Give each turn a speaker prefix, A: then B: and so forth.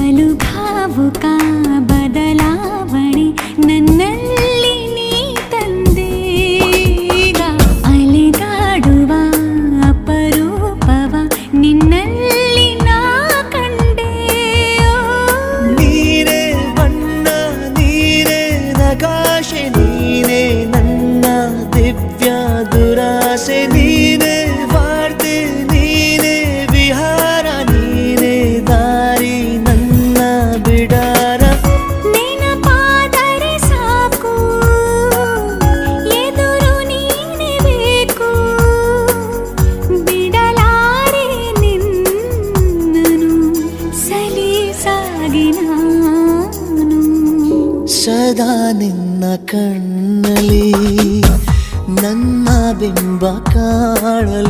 A: ಭಾವುಕ ಬದಲಾವಣೆ ನನ್ನಲ್ಲಿ ನೀ ತಂದೀಗ ಅಲೆದಾಡುವ ಅಪರೂಪವ ನಿನ್ನಲ್ಲಿ ನಾ ಕಂಡೆ
B: ನೀನೇ ಬಣ್ಣ ನೀನೇ ನಗಾಶೆ ನೀನೇ ನನ್ನ ದಿವ್ಯ ದುರಾಸೆ ನೀನೇ ಸದಾ ನಿನ್ನ ಕಣ್ಣಲಿ ನನ್ನ ಬಿಂಬ ಕಾಣಲು